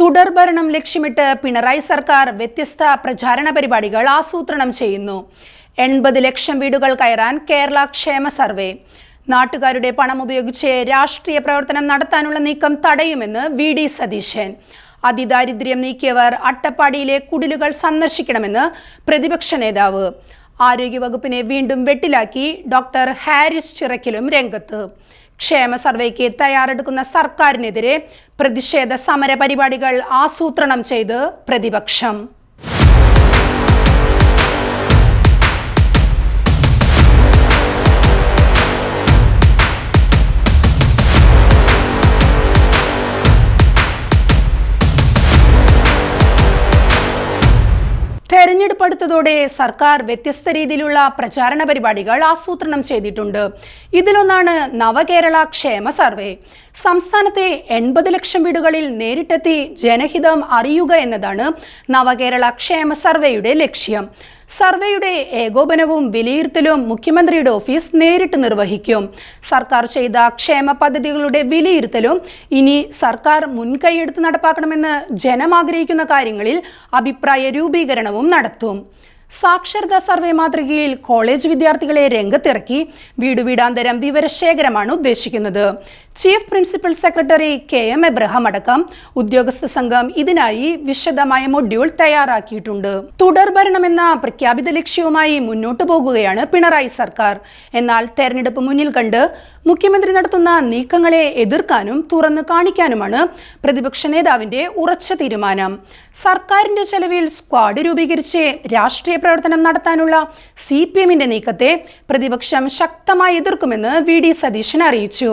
തുടർഭരണം ലക്ഷ്യമിട്ട് പിണറായി സർക്കാർ വ്യത്യസ്ത പ്രചാരണ പരിപാടികൾ ആസൂത്രണം ചെയ്യുന്നു. എൺപത് ലക്ഷം വീടുകൾ കയറാൻ കേരള ക്ഷേമ സർവേ. നാട്ടുകാരുടെ പണം ഉപയോഗിച്ച് രാഷ്ട്രീയ പ്രവർത്തനം നടത്താനുള്ള നീക്കം തടയുമെന്ന് വി ഡി സതീശൻ. അതിദാരിദ്ര്യം നീക്കിയവർ അട്ടപ്പാടിയിലെ കുടിലുകൾ സന്ദർശിക്കണമെന്ന് പ്രതിപക്ഷ നേതാവ്. ആരോഗ്യവകുപ്പിനെ വീണ്ടും വെട്ടിലാക്കി ഡോക്ടർ ഹാരിസ് ചിറക്കിലും രംഗത്ത്. ക്ഷേമ സർവേക്ക് തയ്യാറെടുക്കുന്ന സർക്കാരിനെതിരെ പ്രതിഷേധ സമര പരിപാടികൾ ആസൂത്രണം ചെയ്ത് പ്രതിപക്ഷം. തെരഞ്ഞെടുപ്പ് അടുത്തതോടെ സർക്കാർ വ്യത്യസ്ത രീതിയിലുള്ള പ്രചാരണ പരിപാടികൾ ആസൂത്രണം ചെയ്തിട്ടുണ്ട്. ഇതിലൊന്നാണ് നവകേരള ക്ഷേമ സർവേ. സംസ്ഥാനത്തെ എൺപത് ലക്ഷം വീടുകളിൽ നേരിട്ടെത്തി ജനഹിതം അറിയുക എന്നതാണ് നവകേരള ക്ഷേമ സർവേയുടെ ലക്ഷ്യം. സർവേയുടെ ഏകോപനവും വിലയിരുത്തലും മുഖ്യമന്ത്രിയുടെ ഓഫീസ് നേരിട്ട് നിർവഹിക്കും. സർക്കാർ ചെയ്ത ക്ഷേമ പദ്ധതികളുടെ വിലയിരുത്തലും ഇനി സർക്കാർ മുൻകൈയെടുത്ത് നടപ്പാക്കണമെന്ന് ജനം ആഗ്രഹിക്കുന്ന കാര്യങ്ങളിൽ അഭിപ്രായ രൂപീകരണവും നടത്തും. സാക്ഷരതാ സർവേ മാതൃകയിൽ കോളേജ് വിദ്യാർത്ഥികളെ രംഗത്തിറക്കി വീടുവീടാന്തരം വിവരശേഖരമാണ് ഉദ്ദേശിക്കുന്നത്. Chief principal secretary K M Abraham അടക്കം ഉദ്യോഗസ്ഥ സംഘം ഇതിനായി വിശദമായ മൊഡ്യൂൾ തയ്യാറാക്കിയിട്ടുണ്ട്. തുടർഭരണമെന്ന പ്രഖ്യാപിത ലക്ഷ്യവുമായി മുന്നോട്ടു പോകുകയാണ് പിണറായി സർക്കാർ. എന്നാൽ തെരഞ്ഞെടുപ്പ് മുന്നിൽ കണ്ട് മുഖ്യമന്ത്രി നടത്തുന്ന നീക്കങ്ങളെ എതിർക്കാനും തുറന്നു കാണിക്കാനുമാണ് പ്രതിപക്ഷ നേതാവിന്റെ ഉറച്ച തീരുമാനം. സർക്കാരിന്റെ ചെലവിൽ സ്ക്വാഡ് രൂപീകരിച്ച് രാഷ്ട്രീയ പ്രവർത്തനം നടത്താനുള്ള സി പി എമ്മിന്റെ നീക്കത്തെ പ്രതിപക്ഷം ശക്തമായി എതിർക്കുമെന്ന് വി ഡി സതീശൻ അറിയിച്ചു.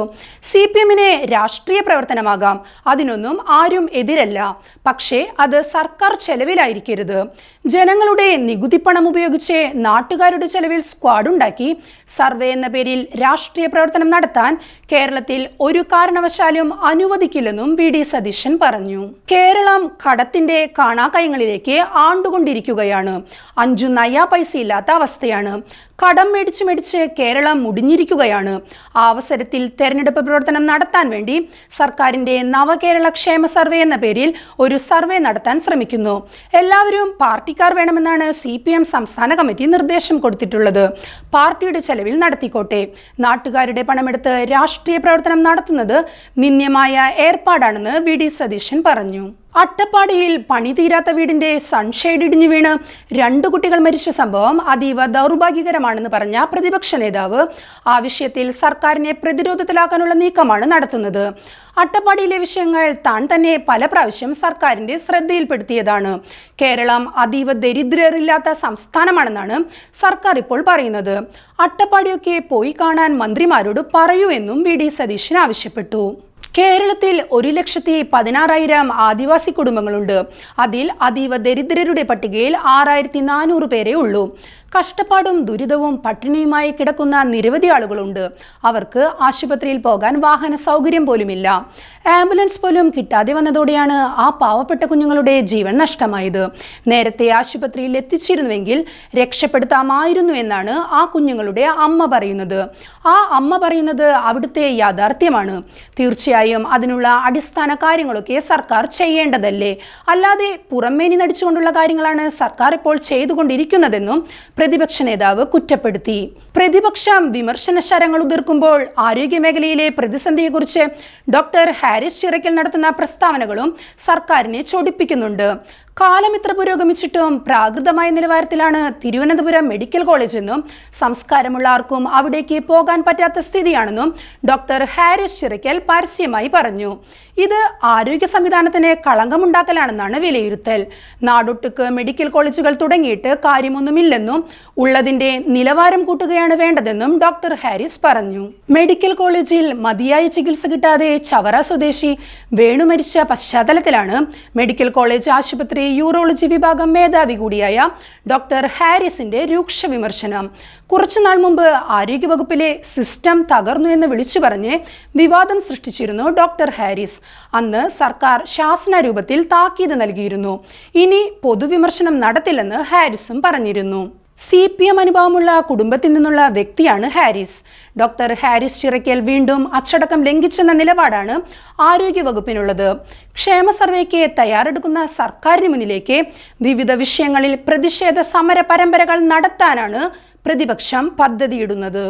സി പി എമ്മിനെ രാഷ്ട്രീയ പ്രവർത്തനമാകാം. അതിനൊന്നും ആരും എതിരല്ല. പക്ഷേ അത് സർക്കാർ ചെലവിലായിരിക്കരുത്. ജനങ്ങളുടെ നികുതി പണം ഉപയോഗിച്ച് നാട്ടുകാരുടെ ചെലവിൽ സ്ക്വാഡ് ഉണ്ടാക്കി. സർവേ എന്ന പേരിൽ രാഷ്ട്രീയ പ്രവർത്തനം നടത്താൻ കേരളത്തിൽ ഒരു കാരണവശാലും അനുവദിക്കില്ലെന്നും വി ഡി സതീശൻ പറഞ്ഞു. കേരളം കടത്തിന്റെ കാണാക്കയങ്ങളിലേക്ക് ആണ്ടുകൊണ്ടിരിക്കുകയാണ്. അഞ്ചു നയ പൈസ ഇല്ലാത്ത അവസ്ഥയാണ്. കടം മേടിച്ച് മേടിച്ച് കേരളം മുടിഞ്ഞിരിക്കുകയാണ്. ആ അവസരത്തിൽ തെരഞ്ഞെടുപ്പ് പ്രവർത്തനം നടത്താൻ വേണ്ടി സർക്കാരിന്റെ നവകേരള ക്ഷേമ സർവേ എന്ന പേരിൽ ഒരു സർവേ നടത്താൻ ശ്രമിക്കുന്നു. എല്ലാവരും പാർട്ടിക്കാർ വേണമെന്നാണ് സി പി എം സംസ്ഥാന കമ്മിറ്റി നിർദ്ദേശം കൊടുത്തിട്ടുള്ളത്. പാർട്ടിയുടെ ചെലവിൽ നടത്തിക്കോട്ടെ. നാട്ടുകാരുടെ പണമെടുത്ത് രാഷ്ട്രീയ പ്രവർത്തനം നടത്തുന്നത് നിന്ദ്യമായ ഏർപ്പാടാണെന്ന് വി ഡി സതീശൻ പറഞ്ഞു. അട്ടപ്പാടിയിൽ പണി തീരാത്ത വീടിന്റെ സൺഷെയ്ഡ് ഇടിഞ്ഞു വീണ് രണ്ടു കുട്ടികൾ മരിച്ച സംഭവം അതീവ ദൗർഭാഗ്യകരമാണെന്ന് പറഞ്ഞ പ്രതിപക്ഷ നേതാവ്. ആ വിഷയത്തിൽ സർക്കാരിനെ പ്രതിരോധത്തിലാക്കാനുള്ള നീക്കമാണ് നടത്തുന്നത്. അട്ടപ്പാടിയിലെ വിഷയങ്ങൾ താൻ തന്നെ പല പ്രാവശ്യം സർക്കാരിന്റെ ശ്രദ്ധയിൽപ്പെടുത്തിയതാണ്. കേരളം അതീവ ദരിദ്രരില്ലാത്ത സംസ്ഥാനമാണെന്നാണ് സർക്കാർ ഇപ്പോൾ പറയുന്നത്. അട്ടപ്പാടിയൊക്കെ പോയി കാണാൻ മന്ത്രിമാരോട് പറയൂ എന്നും വി ഡി സതീശൻ ആവശ്യപ്പെട്ടു. കേരളത്തിൽ ഒരു ലക്ഷത്തി പതിനാറായിരം ആദിവാസി കുടുംബങ്ങളുണ്ട്. അതിൽ അതീവ ദരിദ്രരുടെ പട്ടികയിൽ ആറായിരത്തി നാനൂറ് പേരേ ഉള്ളൂ. കഷ്ടപ്പാടും ദുരിതവും പട്ടിണിയുമായി കിടക്കുന്ന നിരവധി ആളുകളുണ്ട്. അവർക്ക് ആശുപത്രിയിൽ പോകാൻ വാഹന സൗകര്യം പോലുമില്ല. ആംബുലൻസ് പോലും കിട്ടാതെ വന്നതോടെയാണ് ആ പാവപ്പെട്ട കുഞ്ഞുങ്ങളുടെ ജീവൻ നഷ്ടമായത്. നേരത്തെ ആശുപത്രിയിൽ എത്തിച്ചിരുന്നുവെങ്കിൽ രക്ഷപ്പെടുത്താമായിരുന്നു എന്നാണ് ആ കുഞ്ഞുങ്ങളുടെ അമ്മ പറയുന്നത്. ആ അമ്മ പറയുന്നത് അവിടുത്തെ യാഥാർത്ഥ്യമാണ്. തീർച്ചയായും അതിനുള്ള അടിസ്ഥാന കാര്യങ്ങളൊക്കെ സർക്കാർ ചെയ്യേണ്ടതല്ലേ? അല്ലാതെ പുറമേനി നടിച്ചുകൊണ്ടുള്ള കാര്യങ്ങളാണ് സർക്കാർ ഇപ്പോൾ ചെയ്തുകൊണ്ടിരിക്കുന്നതെന്നും പ്രതിപക്ഷ നേതാവ് കുറ്റപ്പെടുത്തി. പ്രതിപക്ഷം വിമർശന ശരങ്ങൾ ഉതിർക്കുമ്പോൾ ആരോഗ്യമേഖലയിലെ പ്രതിസന്ധിയെക്കുറിച്ച് ഡോക്ടർ ഹാരിസ് ചിറക്കൽ നടത്തുന്ന പ്രസ്താവനകളും സർക്കാരിനെ ചൊടിപ്പിക്കുന്നുണ്ട്. കാലം ഇത്ര പുരോഗമിച്ചിട്ടും പ്രാകൃതമായ നിലവാരത്തിലാണ് തിരുവനന്തപുരം മെഡിക്കൽ കോളേജ് എന്നും സംസ്കാരമുള്ള ആർക്കും അവിടേക്ക് പോകാൻ പറ്റാത്ത സ്ഥിതിയാണെന്നും ഡോക്ടർ ഹാരിസ് ചിറയ്ക്കൽ പരസ്യമായി പറഞ്ഞു. ഇത് ആരോഗ്യ സംവിധാനത്തിന് കളങ്കമുണ്ടാക്കലാണെന്നാണ് വിലയിരുത്തൽ. നാടൊട്ടുക്ക് മെഡിക്കൽ കോളേജുകൾ തുടങ്ങിയിട്ട് കാര്യമൊന്നുമില്ലെന്നും ഉള്ളതിന്റെ നിലവാരം കൂട്ടുകയാണ് വേണ്ടതെന്നും ഡോക്ടർ ഹാരിസ് പറഞ്ഞു. മെഡിക്കൽ കോളേജിൽ മതിയായ ചികിത്സ കിട്ടാതെ ചവറ സ്വദേശി വേണു മരിച്ച പശ്ചാത്തലത്തിലാണ് മെഡിക്കൽ കോളേജ് ആശുപത്രി യൂറോളജി വിഭാഗം മേധാവി കൂടിയായ ഡോക്ടർ ഹാരിസിന്റെ രൂക്ഷ വിമർശനം. കുറച്ചുനാൾ മുമ്പ് ആരോഗ്യവകുപ്പിലെ സിസ്റ്റം തകർന്നു എന്ന് വിളിച്ചു പറഞ്ഞ് വിവാദം സൃഷ്ടിച്ചിരുന്നു ഡോക്ടർ ഹാരിസ്. അന്ന് സർക്കാർ ശാസന രൂപത്തിൽ താക്കീത് നൽകിയിരുന്നു. ഇനി പൊതുവിമർശനം നടത്തില്ലെന്ന് ഹാരിസും പറഞ്ഞിരുന്നു. സി പി എം അനുഭവമുള്ള കുടുംബത്തിൽ നിന്നുള്ള വ്യക്തിയാണ് ഹാരിസ്. ഡോക്ടർ ഹാരിസ് ചിറയ്ക്കൽ വീണ്ടും അച്ചടക്കം ലംഘിച്ചെന്ന നിലപാടാണ് ആരോഗ്യവകുപ്പിനുള്ളത്. ക്ഷേമ സർവേക്ക് തയ്യാറെടുക്കുന്ന സർക്കാരിന് മുന്നിലേക്ക് വിവിധ വിഷയങ്ങളിൽ പ്രതിഷേധ സമര പരമ്പരകൾ നടത്താനാണ് പ്രതിപക്ഷം പദ്ധതിയിടുന്നത്.